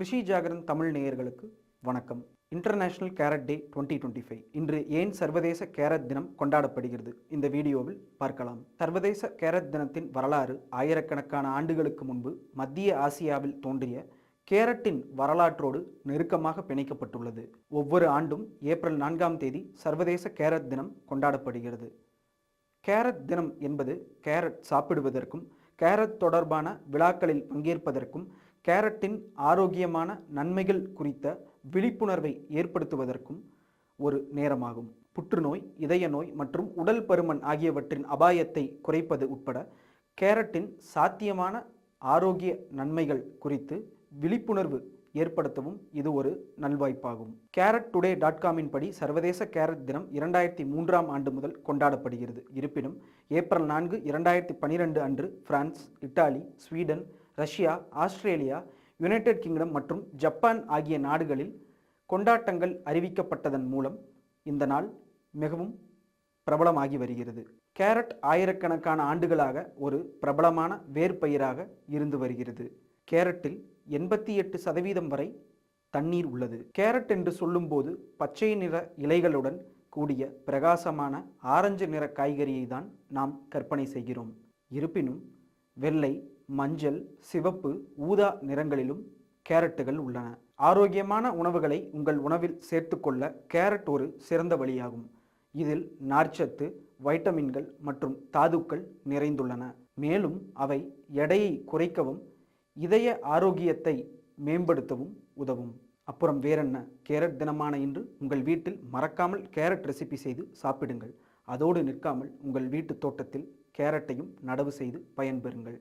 கிருஷி ஜாகரன் தமிழ் நேயர்களுக்கு வணக்கம். International carrot day 2025 twenty five இன்று ஏன் சர்வதேச கேரட் தினம் கொண்டாடப்படுகிறது? இந்த வீடியோவில் பார்க்கலாம். சர்வதேச கேரட் தினத்தின் வரலாறு ஆயிரக்கணக்கான ஆண்டுகளுக்கு முன்பு மத்திய ஆசியாவில் தோன்றிய கேரட்டின் வரலாற்றோடு நெருக்கமாக பிணைக்கப்பட்டுள்ளது. ஒவ்வொரு ஆண்டும் ஏப்ரல் நான்காம் தேதி சர்வதேச கேரட் தினம் கொண்டாடப்படுகிறது. கேரட் தினம் என்பது கேரட் சாப்பிடுவதற்கும் கேரட் தொடர்பான விழாக்களில் பங்கேற்பதற்கும் கேரட்டின் ஆரோக்கியமான நன்மைகள் குறித்த விழிப்புணர்வை ஏற்படுத்துவதற்கும் ஒரு நேரமாகும். புற்றுநோய் இதய நோய் மற்றும் உடல் பருமன் ஆகியவற்றின் அபாயத்தை குறைப்பது உட்பட கேரட்டின் சாத்தியமான ஆரோக்கிய நன்மைகள் குறித்து விழிப்புணர்வு ஏற்படுத்தவும் இது ஒரு நல்வாய்ப்பாகும். கேரட் டுடே டாட் காமின் படி சர்வதேச கேரட் தினம் இரண்டாயிரத்தி மூன்றாம் ஆண்டு முதல் கொண்டாடப்படுகிறது. இருப்பினும் ஏப்ரல் நான்கு இரண்டாயிரத்தி பனிரெண்டு அன்று France Italy Sweden Russia Australia United Kingdom மற்றும் ஜப்பான் ஆகிய நாடுகளில் கொண்டாட்டங்கள் அறிவிக்கப்பட்டதன் மூலம் இந்த நாள் மிகவும் பிரபலமாகி வருகிறது. கேரட் ஆயிரக்கணக்கான ஆண்டுகளாக ஒரு பிரபலமான வேர்பயிராக இருந்து வருகிறது. கேரட்டில் எண்பத்தி எட்டு சதவீதம் வரை தண்ணீர் உள்ளது. கேரட் என்று சொல்லும்போது பச்சை நிற இலைகளுடன் கூடிய பிரகாசமான ஆரஞ்சு நிற காய்கறியை தான் நாம் கற்பனை செய்கிறோம். இருப்பினும் வெள்ளை மஞ்சள் சிவப்பு ஊதா நிறங்களிலும் கேரட்டுகள் உள்ளன. ஆரோக்கியமான உணவுகளை உங்கள் உணவில் சேர்த்துக்கொள்ள கேரட் ஒரு சிறந்த வழியாகும். இதில் நார்ச்சத்து வைட்டமின்கள் மற்றும் தாதுக்கள் நிறைந்துள்ளன. மேலும் அவை எடையை குறைக்கவும் இதய ஆரோக்கியத்தை மேம்படுத்தவும் உதவும். அப்புறம் வேறென்ன? கேரட் தினமான இன்று உங்கள் வீட்டில் மறக்காமல் கேரட் ரெசிபி செய்து சாப்பிடுங்கள். அதோடு நிற்காமல் உங்கள் வீட்டு தோட்டத்தில் கேரட்டையும் நடவு செய்து பயன்பெறுங்கள்.